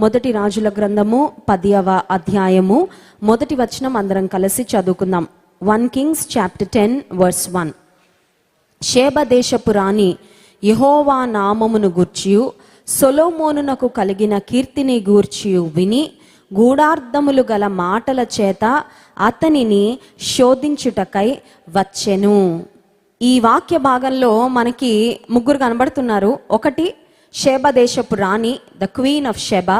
మొదటి రాజుల గ్రంథము పదియవ అధ్యాయము. మొదటి వచనం అందరం కలిసి చదువుకుందాం. One kings chapter ten verse one. Sheba దేశపు రాణి యహోవా నామమును గూర్చియు సొలోమోనునకు కలిగిన కీర్తిని గూర్చియు విని గూఢార్థములు గల మాటల చేత అతనిని శోధించుటకై వచ్చెను. ఈ వాక్య భాగంలో మనకి ముగ్గురు కనబడుతున్నారు. ఒకటి షేబ దేశపు రాణి ద క్వీన్ ఆఫ్ షెబ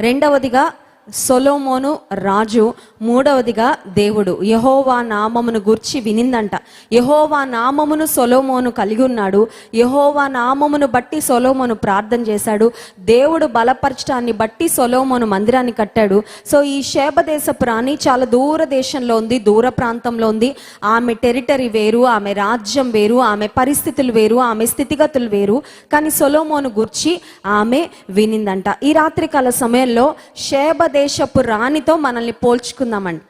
రెండవదిగా సొలోమోను రాజు మూడవదిగా దేవుడు. యహోవా నామమును గూర్చి వినిందంట. యహోవా నామమును సొలోమోను కలిగి ఉన్నాడు యహోవా నామమును బట్టి సొలోమోను ప్రార్థన చేశాడు. దేవుడు బలపరచడాన్ని బట్టి సొలోమోను మందిరాన్ని కట్టాడు. సో ఈ శేబ దేశపు రాణి చాలా దూర దేశంలో ఉంది దూర ప్రాంతంలో ఉంది. ఆమె టెరిటరీ వేరు ఆమె రాజ్యం వేరు ఆమె పరిస్థితులు వేరు ఆమె స్థితిగతులు వేరు. కానీ సొలోమోను గూర్చి ఆమె వినిందంట. ఈ రాత్రికాల సమయంలో శేబ దేశపు రాణితో మనల్ని పోల్చుకుందామండి.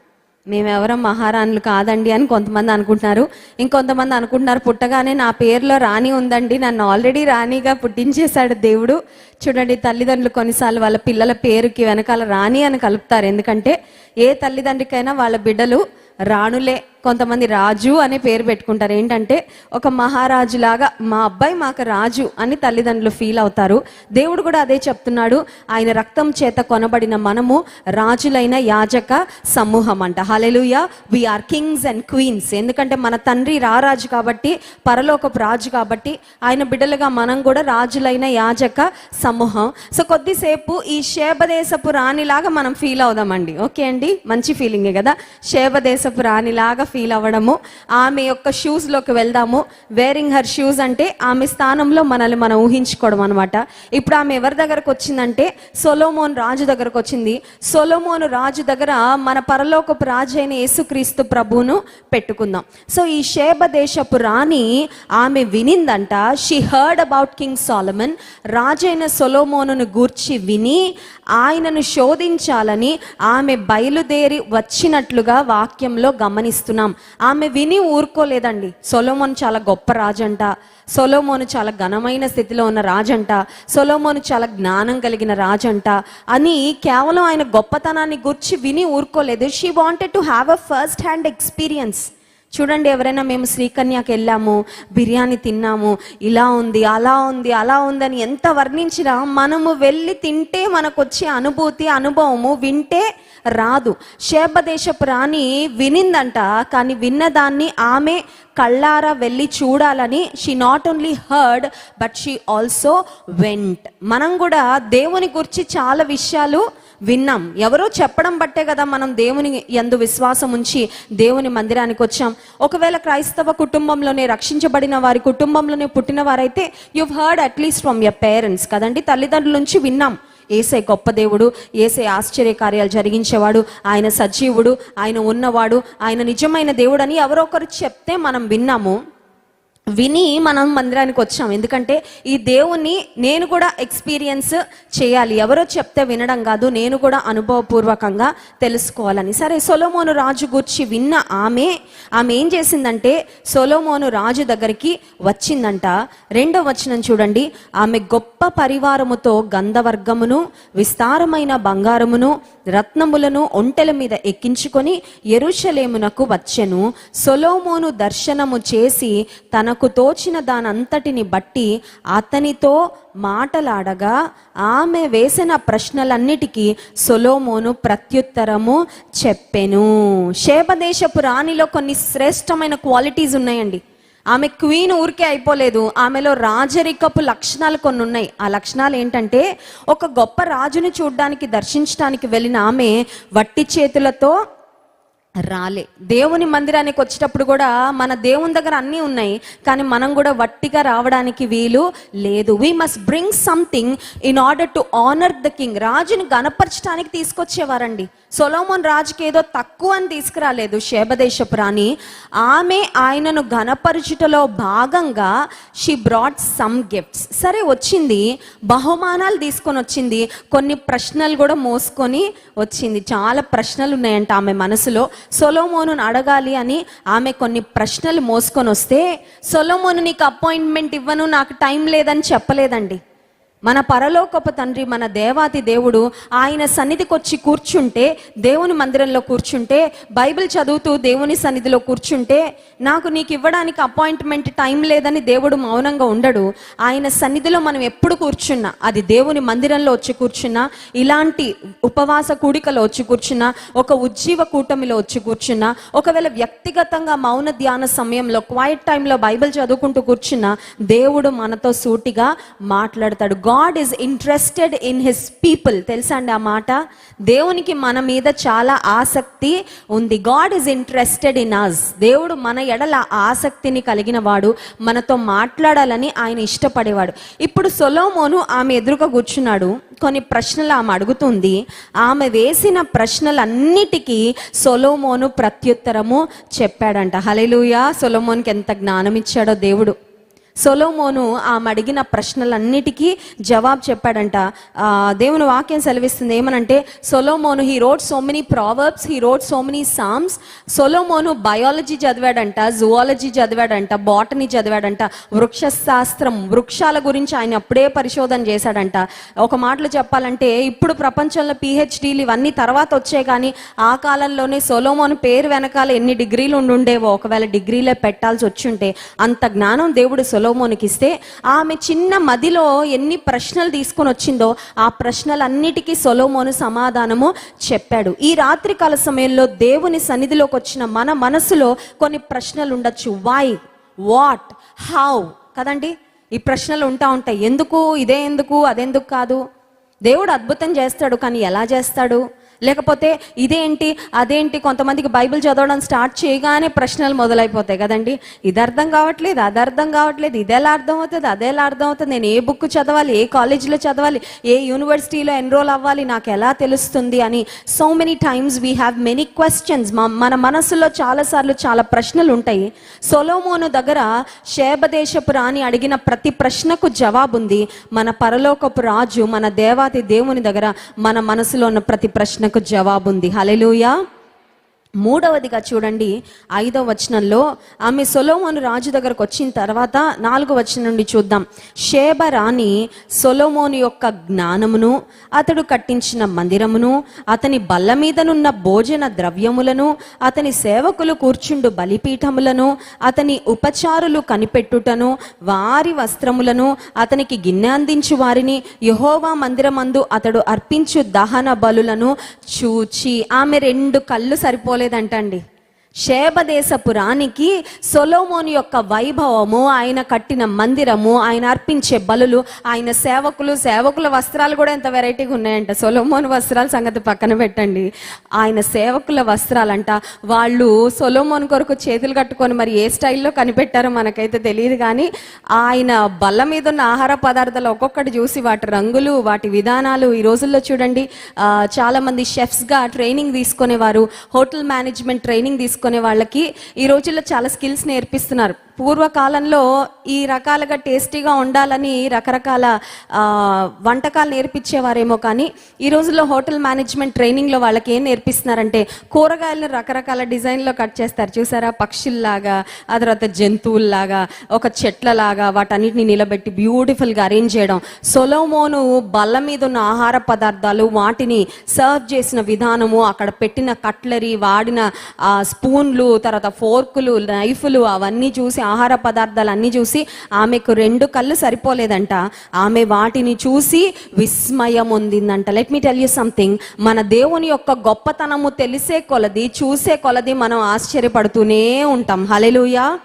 మేమెవరం మహారాణులు కాదండి అని కొంతమంది అనుకుంటున్నారు. ఇంకొంతమంది అనుకుంటున్నారు పుట్టగానే నా పేరులో రాణి ఉందండి. నన్ను ఆల్రెడీ రాణిగా పుట్టించేశాడు దేవుడు. చూడండి తల్లిదండ్రులు కొన్నిసార్లు వాళ్ళ పిల్లల పేరుకి వెనకాల రాణి అని కలుపుతారు. ఎందుకంటే ఏ తల్లిదండ్రికైనా వాళ్ళ బిడ్డలు రాణులే. కొంతమంది రాజు అనే పేరు పెట్టుకుంటారు. ఏంటంటే ఒక మహారాజు లాగా మా అబ్బాయి మాకు రాజు అని తల్లిదండ్రులు ఫీల్ అవుతారు. దేవుడు కూడా అదే చెప్తున్నాడు. ఆయన రక్తం చేత కొనబడిన మనము రాజులైన యాజక సమూహం అంట. Hallelujah are kings and queens ఎందుకంటే మన తండ్రి రారాజు కాబట్టి పరలోకపు రాజు కాబట్టి ఆయన బిడ్డలుగా మనం కూడా రాజులైన యాజక సమూహం. సో కొద్దిసేపు ఈ శేభదేశపు రాణిలాగా మనం ఫీల్ అవుదామండి. ఓకే అండి? మంచి ఫీలింగే కదా? శేభదేశపు రాణిలాగా ఫీల్ అవ్వడము. ఆమె యొక్క షూస్లోకి వెళ్దాము. వేరింగ్ హర్ షూస్ అంటే ఆమె స్థానంలో మనల్ని మనం ఊహించుకోవడం అనమాట ఇప్పుడు ఆమె ఎవరి దగ్గరకు వచ్చిందంటే సొలోమోన్ రాజు దగ్గరకు వచ్చింది. సొలోమోను రాజు దగ్గర మన పరలోకపు రాజు అయిన యేసుక్రీస్తు ప్రభువును పెట్టుకుందాం. సో ఈ షేబ దేశపు రాణి ఆమె వినిందంట. She heard about king Solomon రాజైన సొలోమోనును గూర్చి విని ఆయనను శోధించాలని ఆమె బయలుదేరి వచ్చినట్లుగా వాక్యంలో గమనిస్తున్నాం ఆమె విని ఊరుకోలేదండి. సొలోమోన్ చాలా గొప్ప రాజంట. సొలోమోను చాలా ఘనమైన స్థితిలో ఉన్న రాజంట. సొలోమోను చాలా జ్ఞానం కలిగిన రాజంట అని కేవలం ఆయన గొప్పతనాన్ని గుర్చి విని ఊరుకోలేదు. She wanted to have a first hand experience చూడండి ఎవరైనా మేము శ్రీకన్యాకి వెళ్ళాము బిర్యానీ తిన్నాము ఇలా ఉంది అలా ఉంది అలా ఉందని ఎంత వర్ణించినా మనము వెళ్ళి తింటే మనకు వచ్చే అనుభూతి అనుభవము వింటే రాదు. శేపదేశపు రాణి వినిందంట కానీ విన్నదాన్ని ఆమె కళ్ళారా వెళ్ళి చూడాలని she not only heard but she also went మనం కూడా దేవుని గురించి చాలా విషయాలు విన్నాం. ఎవరో చెప్పడం బట్టే కదా మనం దేవుని ఎందు విశ్వాసం ఉంచి దేవుని మందిరానికి వచ్చాం. ఒకవేళ క్రైస్తవ కుటుంబంలోనే రక్షించబడిన వారి కుటుంబంలోనే పుట్టిన వారైతే you heard at least from your parents కదండి? తల్లిదండ్రుల నుంచి విన్నాం. ఏసే గొప్ప దేవుడు ఏసే ఆశ్చర్య కార్యాలు జరిగించేవాడు ఆయన సజీవుడు ఆయన ఉన్నవాడు ఆయన నిజమైన దేవుడు అని ఎవరో ఒకరు చెప్తే మనం విన్నాము. విని మనం మందిరానికి వచ్చాం. ఎందుకంటే ఈ దేవుణ్ణి నేను కూడా ఎక్స్పీరియన్స్ చేయాలి. ఎవరో చెప్తే వినడం కాదు నేను కూడా అనుభవపూర్వకంగా తెలుసుకోవాలని. సరే సొలోమోను రాజు గురించి విన్న ఆమె ఆమె ఏం చేసిందంటే సొలోమోను రాజు దగ్గరికి వచ్చిందంట. రెండో వచనం చూడండి. ఆమె గొప్ప పరివారముతో గంధవర్గమును విస్తారమైన బంగారమును రత్నములను ఒంటెల మీద ఎక్కించుకొని ఎరుషలేమునకు వచ్చెను. సొలోమోను దర్శనము చేసి తనకు తోచిన దానంతటిని బట్టి అతనితో మాటలాడగా ఆమె వేసిన ప్రశ్నలన్నిటికీ సొలోమోను ప్రత్యుత్తరము చెప్పెను. శేపదేశపు రాణిలో కొన్ని శ్రేష్టమైన క్వాలిటీస్ ఉన్నాయండి. ఆమె క్వీన్ ఊరికే అయిపోలేదు. ఆమెలో రాజరికపు లక్షణాలు కొన్ని ఉన్నాయి ఆ లక్షణాలు ఏంటంటే ఒక గొప్ప రాజుని చూడడానికి దర్శించడానికి వెళ్ళిన ఆమె వట్టి చేతులతో రాలే. దేవుని మందిరానికి వచ్చేటప్పుడు కూడా మన దేవుని దగ్గర అన్నీ ఉన్నాయి. కానీ మనం కూడా వట్టిగా రావడానికి వీలు లేదు. We must bring something in order to honour the king రాజుని గనపరచడానికి తీసుకొచ్చేవారండి. సొలోమోన్ రాజుకి ఏదో తక్కువ అని తీసుకురాలేదు శేబదేశపు రాణి. ఆమె ఆయనను ఘనపరచుటలో భాగంగా షీ బ్రాడ్ సమ్ గిఫ్ట్స్ సరే వచ్చింది. బహుమానాలు తీసుకొని వచ్చింది. కొన్ని ప్రశ్నలు కూడా మోసుకొని వచ్చింది. చాలా ప్రశ్నలు ఉన్నాయంట ఆమె మనసులో. సొలోమోను అడగాలి అని ఆమె కొన్ని ప్రశ్నలు మోసుకొని వస్తే సొలోమోను నీకు అపాయింట్మెంట్ ఇవ్వను నాకు టైం లేదని చెప్పలేదండి. మన పరలోకపు తండ్రి మన దేవాతి దేవుడు ఆయన సన్నిధికి వచ్చి కూర్చుంటే దేవుని మందిరంలో కూర్చుంటే బైబిల్ చదువుతూ దేవుని సన్నిధిలో కూర్చుంటే నాకు నీకు ఇవ్వడానికి అపాయింట్మెంట్ టైం లేదని దేవుడు మౌనంగా ఉండడు. ఆయన సన్నిధిలో మనం ఎప్పుడు కూర్చున్నా అది దేవుని మందిరంలో వచ్చి కూర్చున్నా ఇలాంటి ఉపవాస కూడికలో వచ్చి కూర్చున్నా ఒక ఉజ్జీవ కూటమిలో వచ్చి కూర్చున్నా ఒకవేళ వ్యక్తిగతంగా మౌన ధ్యాన సమయంలో క్వైట్ టైంలో బైబిల్ చదువుకుంటూ కూర్చున్నా దేవుడు మనతో సూటిగా మాట్లాడతాడు. God is interested in his people తెలుసా అండి ఆ మాట? దేవునికి మన మీద చాలా ఆసక్తి ఉంది. God is interested in us దేవుడు మన ఎడల ఆసక్తిని కలిగిన వాడు. మనతో మాట్లాడాలని ఆయన ఇష్టపడేవాడు. ఇప్పుడు సొలోమోను ఆమె ఎదురుగా కూర్చున్నాడు. కొన్ని ప్రశ్నలు ఆమె అడుగుతుంది. ఆమె వేసిన ప్రశ్నలన్నిటికీ సొలోమోను ప్రత్యుత్తరము చెప్పాడంట. హలెలుయా సొలోమోన్కి ఎంత జ్ఞానం ఇచ్చాడో దేవుడు. సొలోమోను ఆమె అడిగిన ప్రశ్నలన్నిటికీ జవాబు చెప్పాడంట. దేవుని వాక్యం సెలవిస్తుంది ఏమనంటే Solomon he wrote so many proverbs he wrote so many psalms Solomon biology చదివాడంట జువాలజీ చదివాడంట బాటనీ చదివాడంట వృక్షశాస్త్రం వృక్షాల గురించి ఆయన అప్పుడే పరిశోధన చేశాడంట. ఒక మాటలు చెప్పాలంటే ఇప్పుడు ప్రపంచంలో పిహెచ్డీలు ఇవన్నీ తర్వాత వచ్చాయి కానీ ఆ కాలంలోనే సొలోమోను పేరు వెనకాల ఎన్ని డిగ్రీలు ఉండుండేవో ఒకవేళ డిగ్రీలే పెట్టాల్సి వచ్చుంటే అంత జ్ఞానం దేవుడు సొలోమోనికి ఇస్తే ఆమె చిన్న మదిలో ఎన్ని ప్రశ్నలు తీసుకొని వచ్చిందో ఆ ప్రశ్నలన్నిటికీ సొలోమోను సమాధానము చెప్పాడు. ఈ రాత్రి కాల సమయంలో దేవుని సన్నిధిలోకి వచ్చిన మన మనసులో కొన్ని ప్రశ్నలు ఉండొచ్చు. వై వాట్ హౌ కదండి? ఈ ప్రశ్నలు ఉంటా ఉంటాయి. ఎందుకు? ఇదే ఎందుకు? అదెందుకు కాదు? దేవుడు అద్భుతం చేస్తాడు కానీ ఎలా చేస్తాడు? లేకపోతే ఇదేంటి అదేంటి కొంతమందికి బైబిల్ చదవడం స్టార్ట్ చేయగానే ప్రశ్నలు మొదలైపోతాయి కదండి. ఇది అర్థం కావట్లేదు అది అర్థం కావట్లేదు ఇది ఎలా అర్థం అవుతుంది అది ఎలా అర్థం అవుతుంది నేను ఏ బుక్ చదవాలి ఏ కాలేజీలో చదవాలి ఏ యూనివర్సిటీలో ఎన్రోల్ అవ్వాలి నాకు ఎలా తెలుస్తుంది అని so many times we have many questions మన మనసులో చాలాసార్లు చాలా ప్రశ్నలు ఉంటాయి. సొలోమోను దగ్గర శేబదేశపు రాణి అడిగిన ప్రతి ప్రశ్నకు జవాబు ఉంది. మన పరలోకపు రాజు మన దేవాతి దేవుని దగ్గర మన మనసులో ఉన్న ప్రతి ప్రశ్నకు జవాబు ఉంది హలెలుయా మూడవదిగా చూడండి ఐదవ వచనంలో ఆమె సొలోమోను రాజు దగ్గరకు వచ్చిన తర్వాత నాలుగో వచనం నుండి చూద్దాం. షేబ రాణి సొలోమోను యొక్క జ్ఞానమును అతడు కట్టించిన మందిరమును అతని బల్ల మీదనున్న భోజన ద్రవ్యములను అతని సేవకులు కూర్చుండు బలిపీఠములను అతని ఉపచారులు కనిపెట్టుటను వారి వస్త్రములను అతనికి గిన్నె అందించు వారిని యహోవా మందిరమందు అతడు అర్పించు దహన బలులను చూచి ఆమె రెండు కళ్ళు రాలేదంటండి శేబదేశపు రాణికి సొలోమోని యొక్క వైభవము ఆయన కట్టిన మందిరము ఆయన అర్పించే బలులు ఆయన సేవకులు సేవకుల వస్త్రాలు కూడా ఎంత వెరైటీగా ఉన్నాయంట. సొలోమోని వస్త్రాల సంగతి పక్కన పెట్టండి. ఆయన సేవకుల వస్త్రాలంట. వాళ్ళు సొలోమోన్ కొరకు చేతులు కట్టుకొని మరి ఏ స్టైల్లో కనిపెట్టారో మనకైతే తెలియదు కానీ ఆయన బల్ల మీద ఉన్న ఆహార పదార్థాలు ఒక్కొక్కటి చూసి వాటి రంగులు వాటి విధానాలు ఈ రోజుల్లో చూడండి. చాలామంది చాలా మంది ట్రైనింగ్ తీసుకునేవారు. హోటల్ మేనేజ్మెంట్ ట్రైనింగ్ తీసుకునే వాళ్ళకి ఈ రోజుల్లో చాలా స్కిల్స్ నేర్పిస్తున్నారు. పూర్వకాలంలో ఈ రకాలుగా టేస్టీగా ఉండాలని రకరకాల వంటకాలు నేర్పించేవారేమో కానీ ఈ రోజుల్లో హోటల్ మేనేజ్మెంట్ ట్రైనింగ్లో వాళ్ళకి ఏం నేర్పిస్తున్నారంటే కూరగాయలను రకరకాల డిజైన్లో కట్ చేస్తారు. చూసారా? పక్షుల్లాగా ఆ తర్వాత జంతువుల్లాగా ఒక చెట్లలాగా వాటన్నిటిని నిలబెట్టి బ్యూటిఫుల్గా అరేంజ్ చేయడం. సొలోమోను బల్ల మీద ఉన్న ఆహార పదార్థాలు వాటిని సర్వ్ చేసిన విధానము అక్కడ పెట్టిన కట్లరీ వాడిన స్పూన్లు తర్వాత ఫోర్కులు నైఫ్లు అవన్నీ చూసి ఆహార పదార్థాలు అన్నీ చూసి ఆమెకు రెండు కళ్ళు సరిపోలేదంట. ఆమె వాటిని చూసి విస్మయం ఉందిందంట let me tell you something మన దేవుని యొక్క గొప్పతనము తెలిసే కొలది చూసే కొలది మనం ఆశ్చర్యపడుతూనే ఉంటాం. Hallelujah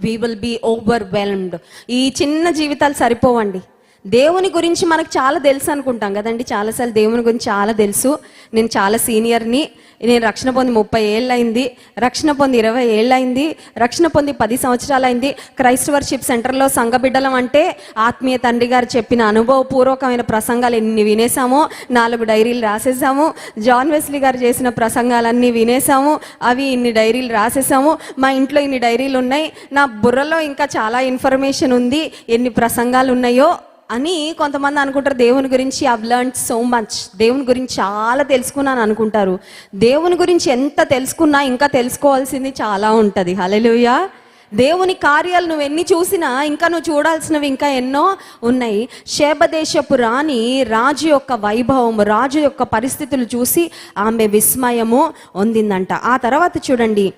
we will be overwhelmed ఈ చిన్న జీవితాలు సరిపోవండి. దేవుని గురించి మనకు చాలా తెలుసు అనుకుంటాం కదండి. చాలాసార్లు దేవుని గురించి చాలా తెలుసు. నేను చాలా సీనియర్ని. నేను రక్షణ పొంది ముప్పై ఏళ్ళు అయింది రక్షణ పొంది ఇరవై ఏళ్ళైంది రక్షణ పొంది పది సంవత్సరాలు అయింది క్రైస్ట్ వర్షిప్ సెంటర్లో సంఘబిడ్డలం అంటే ఆత్మీయ తండ్రి గారు చెప్పిన అనుభవపూర్వకమైన ప్రసంగాలు ఎన్ని వినేసామో నాలుగు డైరీలు రాసేసాము జాన్ వెస్లీ గారు చేసిన ప్రసంగాలన్నీ వినేసాము అవి ఇన్ని డైరీలు రాసేసాము మా ఇంట్లో ఇన్ని డైరీలు ఉన్నాయి నా బుర్రలో ఇంకా చాలా ఇన్ఫర్మేషన్ ఉంది. ఎన్ని ప్రసంగాలు ఉన్నాయో అని కొంతమంది అనుకుంటారు దేవుని గురించి ఐవ్ లర్న్ సో మచ్ దేవుని గురించి చాలా తెలుసుకున్నాను అనుకుంటారు. దేవుని గురించి ఎంత తెలుసుకున్నా ఇంకా తెలుసుకోవాల్సింది చాలా ఉంటుంది. హలెలుయా దేవుని కార్యాలు నువ్వు ఎన్ని చూసినా ఇంకా నువ్వు చూడాల్సినవి ఇంకా ఎన్నో ఉన్నాయి. శేబదేశపు రాణి రాజు యొక్క వైభవం రాజు యొక్క పరిస్థితులు చూసి ఆమె విస్మయము పొందిందంట. ఆ తర్వాత చూడండి.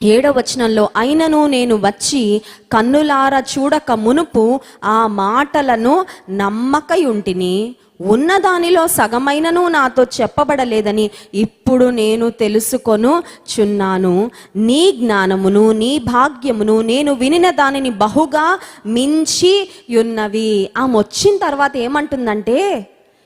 ఏడవ వచనంలో అయినను నేను వచ్చి కన్నులార చూడక మునుపు ఆ మాటలను నమ్మకయుంటిని ఉన్నదానిలో సగమైనను నాతో చెప్పబడలేదని ఇప్పుడు నేను తెలుసుకొను చున్నాను నీ జ్ఞానమును నీ భాగ్యమును నేను వినిన దానిని బహుగా మించి ఉన్నవి ఆమె వచ్చిన తర్వాత ఏమంటుందంటే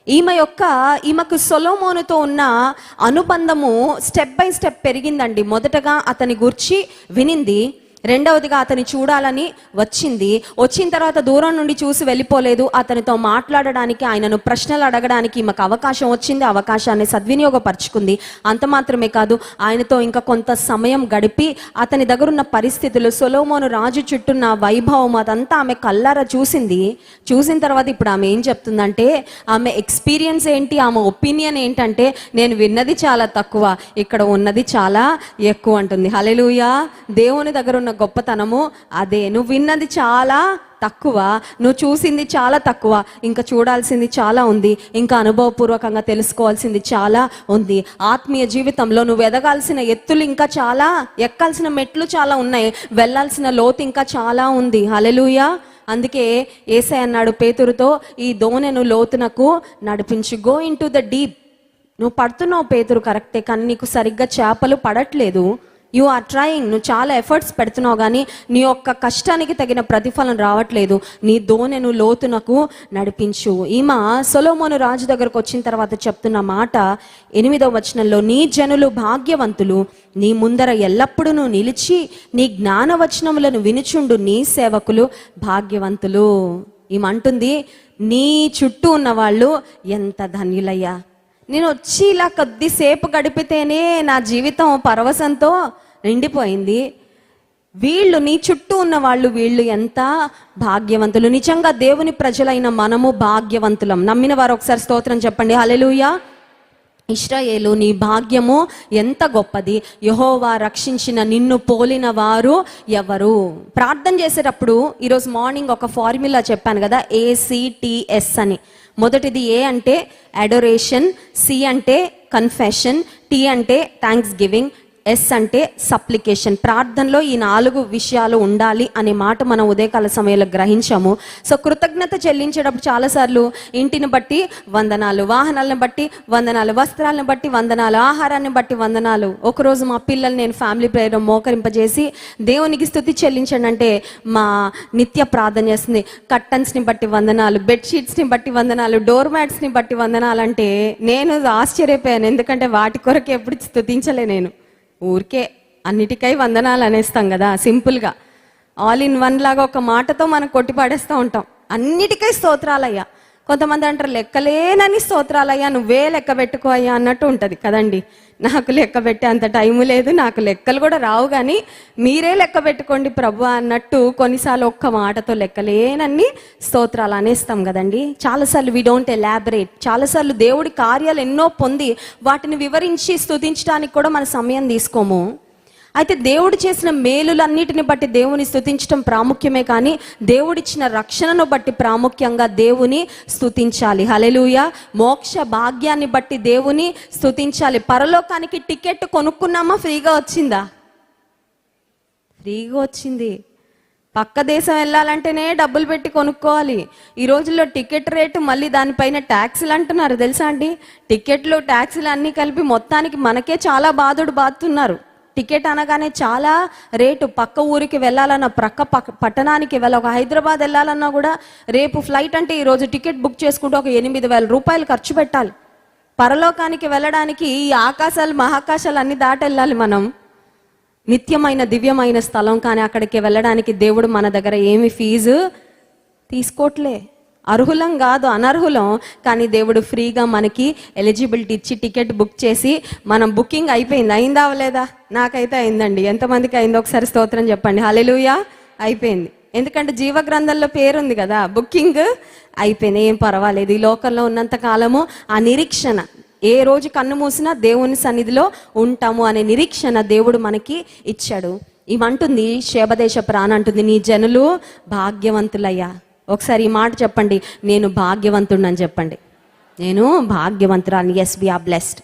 ఈమె యొక్క ఈమెకు సొలోమోనుతో ఉన్న అనుబంధము స్టెప్ బై స్టెప్ పెరిగిందండి. మొదటగా అతని గురించి వినింది రెండవదిగా అతని చూడాలని వచ్చింది. వచ్చిన తర్వాత దూరం నుండి చూసి వెళ్ళిపోలేదు. అతనితో మాట్లాడడానికి ఆయనను ప్రశ్నలు అడగడానికి మాకు అవకాశం వచ్చింది. అవకాశాన్ని సద్వినియోగపరుచుకుంది. అంత మాత్రమే కాదు ఆయనతో ఇంకా కొంత సమయం గడిపి అతని దగ్గరున్న పరిస్థితులు సొలోమోను రాజు చుట్టూన్న వైభవం అదంతా ఆమె కల్లారా చూసింది. చూసిన తర్వాత ఇప్పుడు ఆమె ఏం చెప్తుందంటే ఆమె ఎక్స్పీరియన్స్ ఏంటి? ఆమె ఒపీనియన్ ఏంటంటే నేను విన్నది చాలా తక్కువ ఇక్కడ ఉన్నది చాలా ఎక్కువ అంటుంది. హలెలుయా దేవుని దగ్గర ఉన్న ఉన్న గొప్పతనము అదే. నువ్వు విన్నది చాలా తక్కువ నువ్వు చూసింది చాలా తక్కువ ఇంకా చూడాల్సింది చాలా ఉంది ఇంకా అనుభవపూర్వకంగా తెలుసుకోవాల్సింది చాలా ఉంది. ఆత్మీయ జీవితంలో నువ్వు ఎదగాల్సిన ఎత్తులు ఇంకా చాలా ఎక్కాల్సిన మెట్లు చాలా ఉన్నాయి వెళ్ళాల్సిన లోతు ఇంకా చాలా ఉంది. హలెలుయా అందుకే ఏసై అన్నాడు పేతురుతో ఈ దోణెను లోతునకు నడిపించు. Go into the deep నువ్వు పడుతున్నావు పేతురు కరెక్టే కానీ నీకు సరిగ్గా చేపలు పడట్లేదు. యు ఆర్ ట్రయింగ్ నువ్వు చాలా ఎఫర్ట్స్ పెడుతున్నావు కానీ నీ యొక్క కష్టానికి తగిన ప్రతిఫలం రావట్లేదు. నీ దోనెను లోతునకు నడిపించు. ఈమె సొలోమోను రాజు దగ్గరకు వచ్చిన తర్వాత చెప్తున్న మాట ఎనిమిదవ వచనంలో నీ జనులు భాగ్యవంతులు నీ ముందర ఎల్లప్పుడూ నిలిచి నీ జ్ఞానవచనములను వినుచుండు నీ సేవకులు భాగ్యవంతులు. ఈమంటుంది నీ చుట్టూ ఉన్న వాళ్ళు ఎంత ధన్యులయ్యా. నేను వచ్చి ఇలా కొద్దిసేపు గడిపితేనే నా జీవితం పరవశంతో నిండిపోయింది. వీళ్ళు నీ చుట్టూ ఉన్న వాళ్ళు వీళ్ళు ఎంత భాగ్యవంతులు. నిజంగా దేవుని ప్రజలైన మనము భాగ్యవంతులం. నమ్మిన వారు ఒకసారి స్తోత్రం చెప్పండి. హలెలుయా ఇష్రాయేలు నీ భాగ్యము ఎంత గొప్పది. యహోవా రక్షించిన నిన్ను పోలిన వారు ఎవరు? ప్రార్థన చేసేటప్పుడు ఈరోజు మార్నింగ్ ఒక ఫార్ములా చెప్పాను కదా ఏసీటీఎస్ అని. మొదటిది ఏ అంటే అడోరేషన్ సి అంటే కన్ఫెషన్ టీ అంటే థ్యాంక్స్ గివింగ్ ఎస్ అంటే సప్లికేషన్ ప్రార్థనలో ఈ నాలుగు విషయాలు ఉండాలి అనే మాట మనం ఉదయకాల సమయంలో గ్రహించాము. సో కృతజ్ఞత చెల్లించేటప్పుడు చాలాసార్లు ఇంటిని బట్టి వందనాలు వాహనాలను బట్టి వందనాలు వస్త్రాలను బట్టి వందనాలు ఆహారాన్ని బట్టి వందనాలు. ఒకరోజు మా పిల్లల్ని నేను ఫ్యామిలీ ప్రేయర్ మోకరింపజేసి దేవునికి స్థుతి చెల్లించండి. అంటే మా నిత్య ప్రార్థన చేస్తుంది. కట్టన్స్ని బట్టి వందనాలు బెడ్షీట్స్ని బట్టి వందనాలు డోర్ మ్యాట్స్ని బట్టి వందనాలు అంటే నేను ఆశ్చర్యపోయాను. ఎందుకంటే వాటి కొరకు ఎప్పుడు స్థుతించలే నేను. ఊరికే అన్నిటికై వందనాలు అనేస్తాం కదా సింపుల్గా. ఆల్ ఇన్ వన్ లాగా ఒక మాటతో మనం కొట్టిపాడేస్తూ ఉంటాం. అన్నిటికై స్తోత్రాలయ్యా. కొంతమంది అంటారు లెక్కలేనని స్తోత్రాలయ్యా నువ్వే లెక్క పెట్టుకో అయ్యా అన్నట్టు ఉంటుంది కదండి. నాకు లెక్క పెట్టే అంత టైము లేదు నాకు లెక్కలు కూడా రావు కానీ మీరే లెక్క పెట్టుకోండి ప్రభు అన్నట్టు కొన్నిసార్లు ఒక్క మాటతో లెక్కలేనన్ని స్తోత్రాలు అనేస్తాం కదండి. చాలాసార్లు వి డోంట్ ఎలాబరేట్ చాలాసార్లు దేవుడి కార్యాలు ఎన్నో పొంది వాటిని వివరించి స్తుతించడానికి కూడా మన సమయం తీసుకోము. అయితే దేవుడు చేసిన మేలులన్నిటిని బట్టి దేవుని స్థుతించడం ప్రాముఖ్యమే కానీ దేవుడిచ్చిన రక్షణను బట్టి ప్రాముఖ్యంగా దేవుని స్థుతించాలి హలెలుయ మోక్ష భాగ్యాన్ని బట్టి దేవుని స్థుతించాలి పరలోకానికి టికెట్ కొనుక్కున్నామా? ఫ్రీగా వచ్చిందా? ఫ్రీగా వచ్చింది. పక్క దేశం వెళ్ళాలంటేనే డబ్బులు పెట్టి కొనుక్కోవాలి. ఈ రోజుల్లో టికెట్ రేటు మళ్ళీ దానిపైన ట్యాక్సులు అంటున్నారు. తెలుసా అండి? టికెట్లు ట్యాక్సులు అన్నీ కలిపి మొత్తానికి మనకే చాలా బాధుడు బాధుతున్నారు. టికెట్ అనగానే చాలా రేటు. పక్క ఊరికి వెళ్ళాలన్నా ప్రక్క పక్క పట్టణానికి వెళ్ళ ఒక హైదరాబాద్ వెళ్ళాలన్నా కూడా రేపు ఫ్లైట్ అంటే ఈరోజు టికెట్ బుక్ చేసుకుంటే ఒక ఎనిమిది వేల రూపాయలు ఖర్చు పెట్టాలి. పరలోకానికి వెళ్ళడానికి ఈ ఆకాశాలు మహాకాశాలు అన్ని దాటి వెళ్ళాలి మనం. నిత్యమైన దివ్యమైన స్థలం కానీ అక్కడికి వెళ్ళడానికి దేవుడు మన దగ్గర ఏమి ఫీజు తీసుకోవట్లే అర్హులం కాదు అనర్హులం. కానీ దేవుడు ఫ్రీగా మనకి ఎలిజిబిలిటీ ఇచ్చి టికెట్ బుక్ చేసి మనం బుకింగ్ అయిపోయింది. అయిందా అవలేదా? నాకైతే అయిందండి. ఎంతమందికి అయిందో ఒకసారి స్తోత్రం చెప్పండి. హలెలుయా అయిపోయింది. ఎందుకంటే జీవ గ్రంథంలో పేరుంది కదా బుకింగ్ అయిపోయింది. ఏం పర్వాలేదు. ఈ లోకంలో ఉన్నంత కాలము ఆ నిరీక్షణ. ఏ రోజు కన్ను మూసినా దేవుని సన్నిధిలో ఉంటాము అనే నిరీక్షణ దేవుడు మనకి ఇచ్చాడు. ఇవంటుంది శేబదేశపు ప్రాణ అంటుంది నీ జనులు భాగ్యవంతులయ్యా. ఒకసారి ఈ మాట చెప్పండి. నేను భాగ్యవంతుడని చెప్పండి. నేను భాగ్యవంతురాలు ఎస్ వి ఆర్ బ్లెస్డ్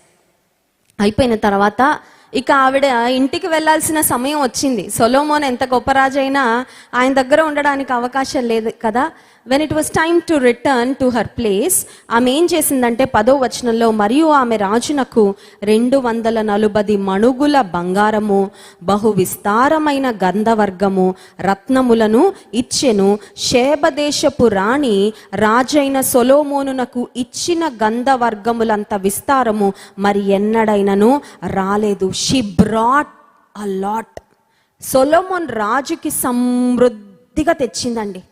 అయిపోయిన తర్వాత ఇక ఆవిడ ఇంటికి వెళ్ళాల్సిన సమయం వచ్చింది. సొలోమోన్ ఎంత గొప్ప రాజైనా ఆయన దగ్గర ఉండడానికి అవకాశం లేదు కదా. When it was time to return to her place ఆమె ఏం చేసిందంటే పదో వచనంలో మరియు ఆమె రాజునకు రెండు వందల నలుబది మణుగుల బంగారము బహు విస్తారమైన గంధవర్గము రత్నములను ఇచ్చెను. శేబదేశపు రాణి రాజైన సొలోమోనునకు ఇచ్చిన గంధవర్గములంత విస్తారము మరి ఎన్నడైనను రాలేదు. She brought a lot Solomon రాజుకి సమృద్ధిగా తెచ్చిందండి.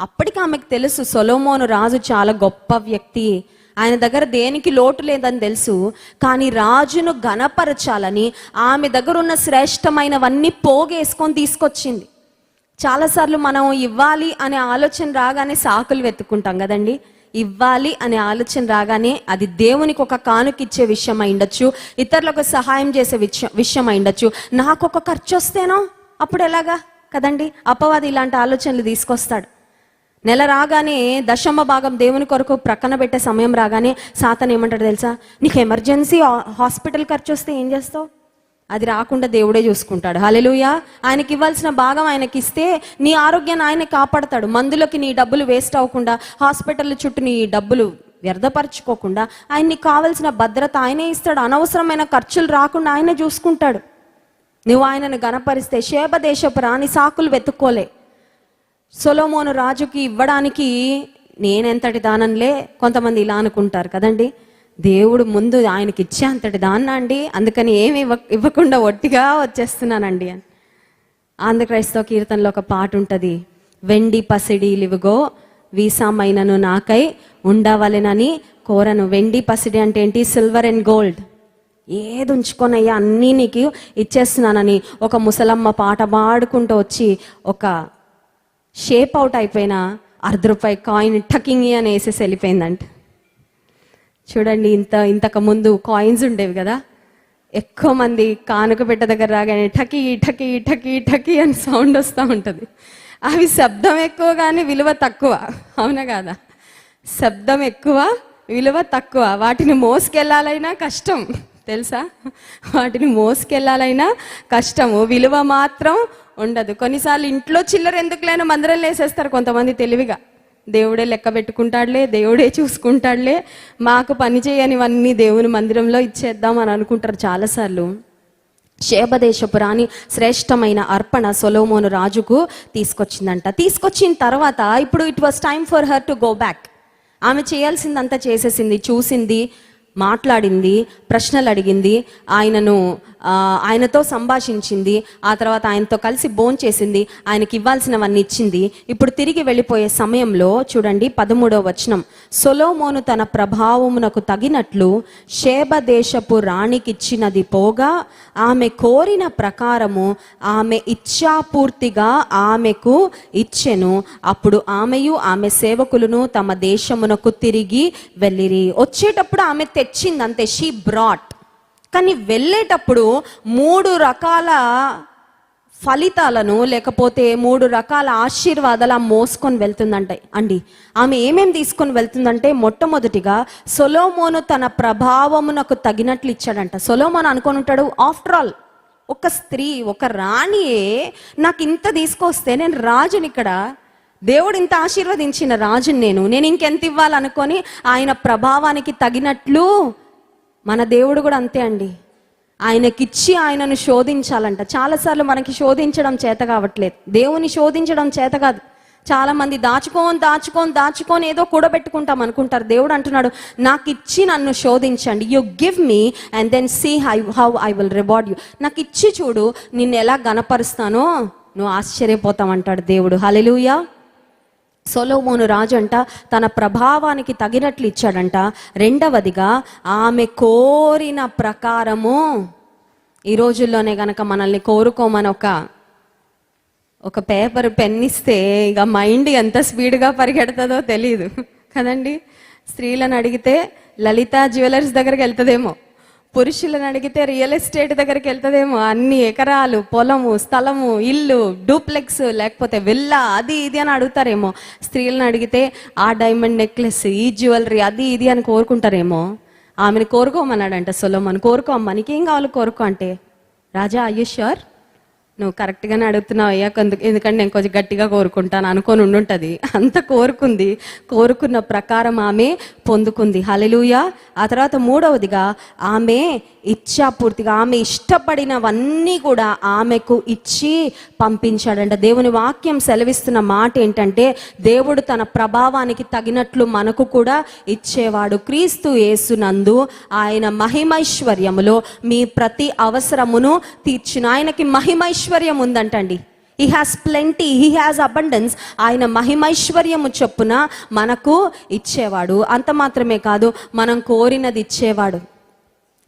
అప్పటికి ఆమెకు తెలుసు సొలోమోను రాజు చాలా గొప్ప వ్యక్తి. ఆయన దగ్గర దేనికి లోటు లేదని తెలుసు కానీ రాజును గణపరచాలని ఆమె దగ్గర ఉన్న శ్రేష్టమైనవన్నీ పోగేసుకొని తీసుకొచ్చింది. చాలాసార్లు మనం ఇవ్వాలి అనే ఆలోచన రాగానే సాకులు వెతుక్కుంటాం కదండి. ఇవ్వాలి అనే ఆలోచన రాగానే అది దేవునికి ఒక కానుకిచ్చే విషయం అయిండొచ్చు ఇతరులకు సహాయం చేసే విషయం విషయం అయిండొచ్చు నాకు ఒక ఖర్చు వస్తేనో? అప్పుడు ఎలాగా? కదండి అపవాది ఇలాంటి ఆలోచనలు తీసుకొస్తాడు. నెల రాగానే దశమ భాగం దేవుని కొరకు ప్రక్కన పెట్టే సమయం రాగానే సాతన్ ఏమంటాడు తెలుసా? నీకు ఎమర్జెన్సీ హాస్పిటల్ ఖర్చు వస్తే ఏం చేస్తావు? అది రాకుండా దేవుడే చూసుకుంటాడు. హలెలుయా ఆయనకి ఇవ్వాల్సిన భాగం ఆయనకి ఇస్తే నీ ఆరోగ్యాన్ని ఆయన కాపాడతాడు. మందులకి నీ డబ్బులు వేస్ట్ అవ్వకుండా హాస్పిటల్ చుట్టూ నీ డబ్బులు వ్యర్థపరచుకోకుండా ఆయన్ని కావలసిన కావాల్సిన భద్రత ఆయనే ఇస్తాడు. అనవసరమైన ఖర్చులు రాకుండా ఆయనే చూసుకుంటాడు. నువ్వు ఆయనను గనపరిస్తే శేబదేశపు రాని సాకులు వెతుక్కోలే. సొలోమోను రాజుకి ఇవ్వడానికి నేనెంతటి దానంలే కొంతమంది ఇలా అనుకుంటారు కదండి. దేవుడు ముందు ఆయనకి ఇచ్చే అంతటి దాన్నా అండి. అందుకని ఏమి ఇవ్వ ఇవ్వకుండా ఒట్టిగా వచ్చేస్తున్నానండి అని. ఆంధ్రక్రైస్తవ కీర్తనలో ఒక పాట ఉంటుంది. వెండి పసిడీలివిగో వీసామైనను నాకై ఉండవలెనని కోరను. వెండి పసిడి అంటే ఏంటి? Silver and gold. ఏది ఉంచుకొనయ్యా? అన్నీ నీకు ఇచ్చేస్తున్నానని ఒక ముసలమ్మ పాట పాడుకుంటూ వచ్చి ఒక షేప్ అవుట్ అయిపోయిన అర్ధ రూపాయి కాయిన్ టకింగ్ అని వేసేసి వెళ్ళిపోయిందంట. చూడండి ఇంత ఇంతకు ముందు కాయిన్స్ ఉండేవి కదా. ఎక్కువ మంది కానుక పెట్ట దగ్గర రాగానే టకీ టకీ టకీ టకీ అని సౌండ్ వస్తూ ఉంటుంది. అవి శబ్దం ఎక్కువ కానీ విలువ తక్కువ. అవునా కాదా? శబ్దం ఎక్కువ విలువ తక్కువ. వాటిని మోసుకెళ్ళాలైనా కష్టం. తెలుసా? వాటిని మోసుకెళ్ళాలైనా కష్టము. విలువ మాత్రం ఉండదు. కొన్నిసార్లు ఇంట్లో చిల్లర ఎందుకులేనా మందిరం వేసేస్తారు కొంతమంది తెలివిగా. దేవుడే లెక్క పెట్టుకుంటాడులే దేవుడే చూసుకుంటాడులే మాకు పని చేయనివన్నీ దేవుని మందిరంలో ఇచ్చేద్దాం అని అనుకుంటారు చాలాసార్లు. శేబదేశపు రాణి శ్రేష్టమైన అర్పణ సొలోమోను రాజుకు తీసుకొచ్చిందంట. తీసుకొచ్చిన తర్వాత ఇప్పుడు it was time for her to go back ఆమె చేయాల్సిందంతా చేసేసింది చూసింది మాట్లాడింది ప్రశ్నలు అడిగింది ఆయనను ఆయనతో సంభాషించింది ఆ తర్వాత ఆయనతో కలిసి బోన్ చేసింది ఆయనకి ఇవ్వాల్సినవన్నీ ఇచ్చింది. ఇప్పుడు తిరిగి వెళ్ళిపోయే సమయంలో చూడండి పదమూడవ వచనం. సొలోమోను తన ప్రభావమునకు తగినట్లు శేబ దేశపు రాణికిచ్చినది పోగా ఆమె కోరిన ప్రకారము ఆమె ఇచ్ఛాపూర్తిగా ఆమెకు ఇచ్చెను. అప్పుడు ఆమెయు ఆమె సేవకులను తమ దేశమునకు తిరిగి వెళ్ళిరి. వచ్చేటప్పుడు ఆమె తెచ్చింది అంతే షీ బ్రాట్ కానీ వెళ్ళేటప్పుడు మూడు రకాల ఫలితాలను లేకపోతే మూడు రకాల ఆశీర్వాదాలు ఆ మోసుకొని వెళ్తుందంట అండి ఆమె ఏమేం తీసుకొని వెళ్తుందంటే మొట్టమొదటిగా సొలోమోను తన ప్రభావమునకు తగినట్లు ఇచ్చాడంట. సొలోమోను అనుకొని ఉంటాడు ఆఫ్టర్ ఆల్ ఒక స్త్రీ ఒక రాణియే నాకు ఇంత తీసుకొస్తే నేను రాజుని ఇక్కడ దేవుడు ఇంత ఆశీర్వదించిన రాజుని నేను. నేను ఇంకెంత ఇవ్వాలనుకొని ఆయన ప్రభావానికి తగినట్లు మన దేవుడు కూడా అంతే అండి. ఆయనకిచ్చి ఆయనను శోధించాలంట. చాలాసార్లు మనకి శోధించడం చేత కావట్లేదు. దేవుని శోధించడం చేత కాదు. చాలా మంది దాచుకోని దాచుకొని దాచుకొని ఏదో కూడబెట్టుకుంటాం అనుకుంటారు. దేవుడు అంటున్నాడు నాకు ఇచ్చి నన్ను శోధించండి. You give me and then see hi how I will reward you నాకు ఇచ్చి చూడు నిన్ను ఎలా గనపరుస్తానో నువ్వు ఆశ్చర్యపోతావంటాడు దేవుడు. హలెలుయా సొలోమోను రాజు అంట తన ప్రభావానికి తగినట్లు ఇచ్చాడంట. రెండవదిగా ఆమె కోరిన ప్రకారము. ఈ రోజుల్లోనే గనక మనల్ని కోరుకోమని ఒక ఒక పేపర్ పెన్ ఇస్తే ఇక మైండ్ ఎంత స్పీడ్గా పరిగెడుతుందో తెలియదు కదండి? స్త్రీలను అడిగితే లలిత జ్యువెలర్స్ దగ్గరికి వెళ్తుందేమో. పురుషులను అడిగితే రియల్ ఎస్టేట్ దగ్గరికి వెళ్తుందేమో. అన్ని ఎకరాలు పొలము స్థలము ఇల్లు డూప్లెక్స్ లేకపోతే విల్లా అది ఇది అని అడుగుతారేమో. స్త్రీలను అడిగితే ఆ డైమండ్ నెక్లెస్ ఈ జ్యువెలరీ అది ఇది అని కోరుకుంటారేమో. ఆమెను కోరుకోమన్నాడంట సొలోమన్. కోరుకోమ్మ నీకేం కావాలి కోరుకో అంటే. రాజా అయ్యూ ష్యూర్ నువ్వు కరెక్ట్గానే అడుగుతున్నావు అయ్యా ఎందుకంటే నేను కొంచెం గట్టిగా కోరుకుంటాను అనుకొని ఉండుంటుంది. అంత కోరుకుంది. కోరుకున్న ప్రకారం ఆమె పొందుకుంది. హలెలుయ ఆ తర్వాత మూడవదిగా ఆమె ఇచ్చాపూర్తిగా ఆమె ఇష్టపడినవన్నీ కూడా ఆమెకు ఇచ్చి పంపించాడంట. దేవుని వాక్యం సెలవిస్తున్న మాట ఏంటంటే దేవుడు తన ప్రభావానికి తగినట్లు మనకు కూడా ఇచ్చేవాడు క్రీస్తు యేసునందు ఆయన మహిమైశ్వర్యములో మీ ప్రతి అవసరమును తీర్చిన. ఆయనకి మహిమైశ్వర్యం ఉందంటండి. He has plenty he has abundance ఆయన మహిమైశ్వర్యము చొప్పున మనకు ఇచ్చేవాడు. అంత మాత్రమే కాదు మనం కోరినది ఇచ్చేవాడు.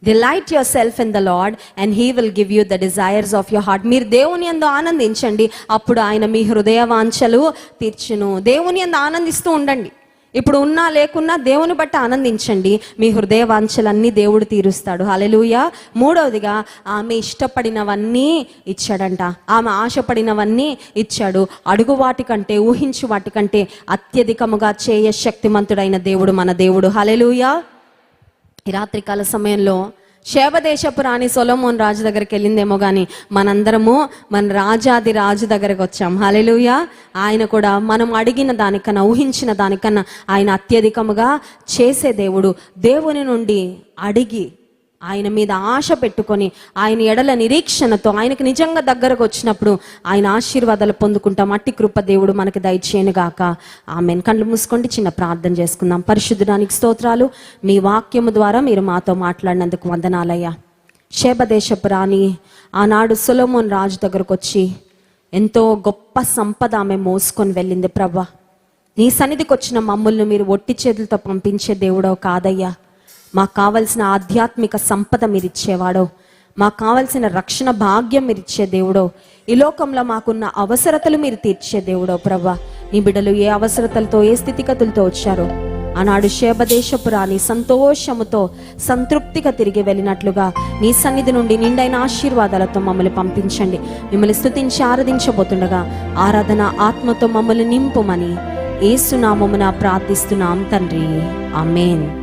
Delight yourself in the Lord and he will give you the desires of your heart మీరు దేవుని ఎందు ఆనందించండి. అప్పుడు ఆయన మీ హృదయ వాంఛలు తీర్చును. దేవుని ఎందు ఆనందిస్తూ ఉండండి. ఇప్పుడు ఉన్నా లేకున్నా దేవుని బట్టి ఆనందించండి. మీ హృదయ వాంఛలన్నీ దేవుడు తీరుస్తాడు. హలెలుయ మూడవదిగా ఆమె ఇష్టపడినవన్నీ ఇచ్చాడంట. ఆమె ఆశపడినవన్నీ ఇచ్చాడు. అడుగు వాటికంటే ఊహించు వాటికంటే అత్యధికముగా చేయ శక్తిమంతుడైన దేవుడు మన దేవుడు. హలెలుయా ఈ రాత్రికాల సమయంలో శేవదేశపు రాణి సొలోమోన్ రాజు దగ్గరికి వెళ్ళిందేమో కానీ మనందరము మన రాజాది రాజు దగ్గరకు వచ్చాం. హలెలుయ ఆయన కూడా మనం అడిగిన దానికన్నా ఊహించిన దానికన్నా ఆయన అత్యధికముగా చేసే దేవుడు. దేవుని నుండి అడిగి ఆయన మీద ఆశ పెట్టుకొని ఆయన ఎడల నిరీక్షణతో ఆయనకు నిజంగా దగ్గరకు వచ్చినప్పుడు ఆయన ఆశీర్వాదాలు పొందుకుంటాం. అట్టి కృప దేవుడు మనకి దయచేయను గాక. ఆమెన్. కళ్ళు మూసుకోండి చిన్న ప్రార్థన చేసుకుందాం. పరిశుద్ధడానికి స్తోత్రాలు. మీ వాక్యము ద్వారా మీరు మాతో మాట్లాడినందుకు వందనాలయ్యా. శేబదేశపు రాణి ఆనాడు సులోమోన్ రాజు దగ్గరకు వచ్చి ఎంతో గొప్ప సంపద ఆమె మోసుకొని వెళ్ళింది. ప్రభా నీ సన్నిధికి వచ్చిన మమ్మల్ని మీరు ఒట్టి చేతులతో పంపించే దేవుడో కాదయ్యా. మాకు కావలసిన ఆధ్యాత్మిక సంపద మీరు ఇచ్చేవాడో మాకు కావలసిన రక్షణ భాగ్యం మీరు ఇచ్చే దేవుడో ఈ లోకంలో మాకున్న అవసరతలు మీరు తీర్చే దేవుడో ప్రభా నీ బిడ్డలు ఏ అవసరతలతో ఏ స్థితిగతులతో వచ్చారో ఆనాడు శేభదేశపు రాణి సంతోషముతో సంతృప్తిగా తిరిగి వెళ్ళినట్లుగా నీ సన్నిధి నుండి నిండైన ఆశీర్వాదాలతో మమ్మల్ని పంపించండి. మిమ్మల్ని స్థుతించి ఆరాధించబోతుండగా ఆరాధన ఆత్మతో మమ్మల్ని నింపుమని ఏసునామమున ప్రార్థిస్తున్నాం తండ్రి. అమేన్